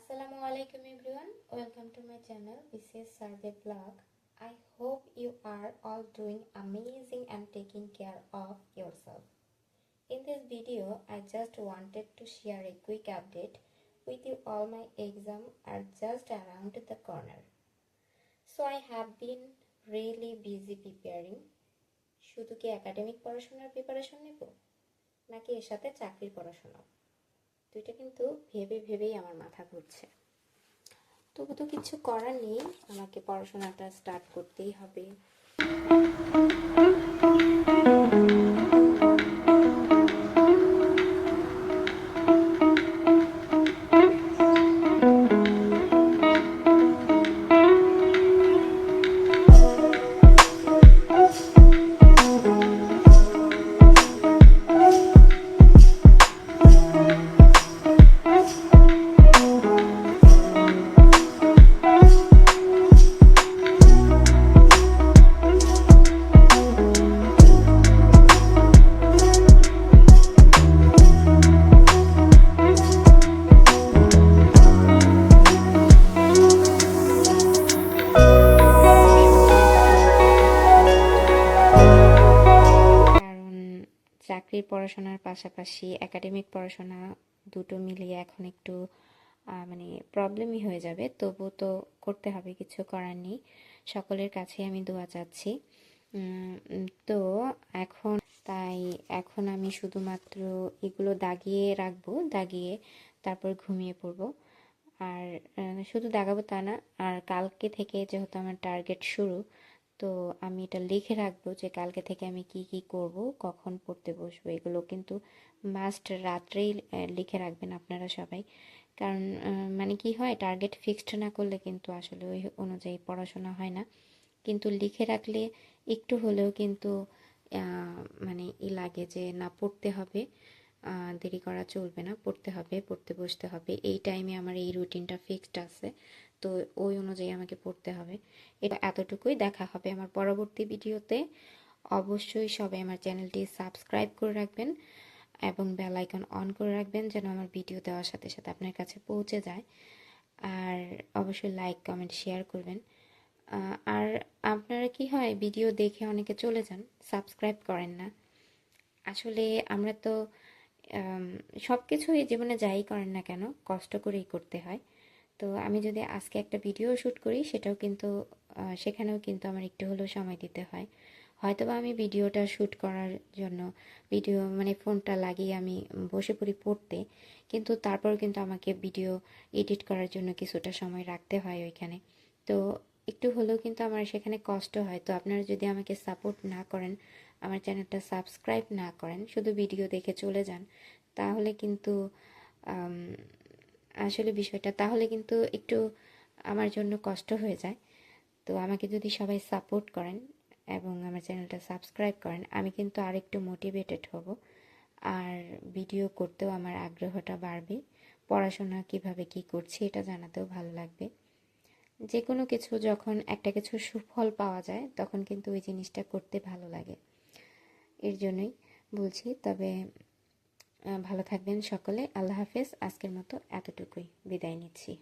আসসালামু আলাইকুম everyone welcome to my channel BCS survey blog. I hope you are all doing amazing and taking care of yourself in this video, I just wanted to share a quick update with you all my exam are just around the corner. So I have been really busy preparing. শুধু কি academic পড়াশোনার preparation নেব? নাকি এর সাথে চাকরির পড়াশোনাও? দুইটা কিন্তু ভেবে ভেবেই আমার মাথা ঘুরছে। তবু তো কিছু করার নেই, আমাকে পড়াশোনাটা স্টার্ট করতেই হবে। চাকরির পড়াশোনার পাশাপাশি একাডেমিক পড়াশোনা দুটো মিলিয়ে এখন একটু মানে প্রবলেমই হয়ে যাবে। তবু তো করতে হবে, কিছু করার নেই। সকলের কাছে আমি দোয়া চাচ্ছি। তো এখন, তাই এখন আমি শুধুমাত্র এগুলো দাগিয়ে রাখব, দাগিয়ে তারপর ঘুমিয়ে পড়ব। আর শুধু দাগাবো তা না, আর কালকে থেকে যেহেতু আমার টার্গেট শুরু তো আমি এটা লিখে রাখব যে কালকে থেকে আমি কি কি করব, কখন পড়তে বসবো, এগুলো কিন্তু মাস্ট রাত্রেই লিখে রাখবেন আপনারা সবাই। কারণ মানে কি হয় টার্গেট ফিক্সড না করলে কিন্তু আসলে ওই অনুযায়ী পড়াশোনা হয় না। কিন্তু লিখে রাখলে একটু হলেও কিন্তু মানে ই লাগে যে না পড়তে হবে। দেরি করা চলবে না, পড়তে হবে, পড়তে বসতে হবে। এই টাইমে আমার এই রুটিনটা ফিক্সড আছে, তো ওই অনুযায়ী আমাকে পড়তে হবে। এটা এতটুকুই, দেখা হবে আমার পরবর্তী ভিডিওতে। অবশ্যই সবাই আমার চ্যানেলটি সাবস্ক্রাইব করে রাখবেন এবং বেল আইকন অন করে রাখবেন যেন আমার ভিডিও দেওয়ার সাথে সাথে আপনার কাছে পৌঁছে যায়। আর অবশ্যই লাইক কমেন্ট শেয়ার করবেন। আর আপনারা কি হয় ভিডিও দেখে অনেকে চলে যান সাবস্ক্রাইব করেন না। আসলে আমরা তো সব কিছুই জীবনে যাই করেন না কেন, কষ্ট করেই করতে হয়। তো আমি যদি আজকে একটা ভিডিও শ্যুট করি, সেটাও কিন্তু সেখানেও কিন্তু আমার একটু হলেও সময় দিতে হয়। হয়তোবা আমি ভিডিওটা শ্যুট করার জন্য ভিডিও মানে ফোনটা লাগিয়ে আমি বসে পড়ি পড়তে, কিন্তু তারপর কিন্তু আমাকে ভিডিও এডিট করার জন্য কিছুটা সময় রাখতে হয় ওইখানে। তো একটু হলেও কিন্তু আমার সেখানে কষ্ট হয়। তো আপনারা যদি আমাকে সাপোর্ট না করেন আমার চ্যানেলটা সাবস্ক্রাইব না করেন, শুধু ভিডিও দেখে চলে যান, তাহলে কিন্তু আসলে বিষয়টা, তাহলে কিন্তু একটু আমার জন্য কষ্ট হয়ে যায়। তো আমাকে যদি সবাই সাপোর্ট করেন এবং আমার চ্যানেলটা সাবস্ক্রাইব করেন, আমি কিন্তু আরেকটু মোটিভেটেড হব। আর ভিডিও করতেও আমার আগ্রহটা বাড়বে, পড়াশোনা কীভাবে কি করছি এটা জানাতেও ভালো লাগবে। যে কোনো কিছু যখন একটা কিছু সুফল পাওয়া যায়, তখন কিন্তু ওই জিনিসটা করতে ভালো লাগে। এর জন্যই বলছি। তবে ভালো থাকবেন সকলে। আল্লাহ হাফেজ। আজকের মতো এতটুকুই। বিদায় নিচ্ছি।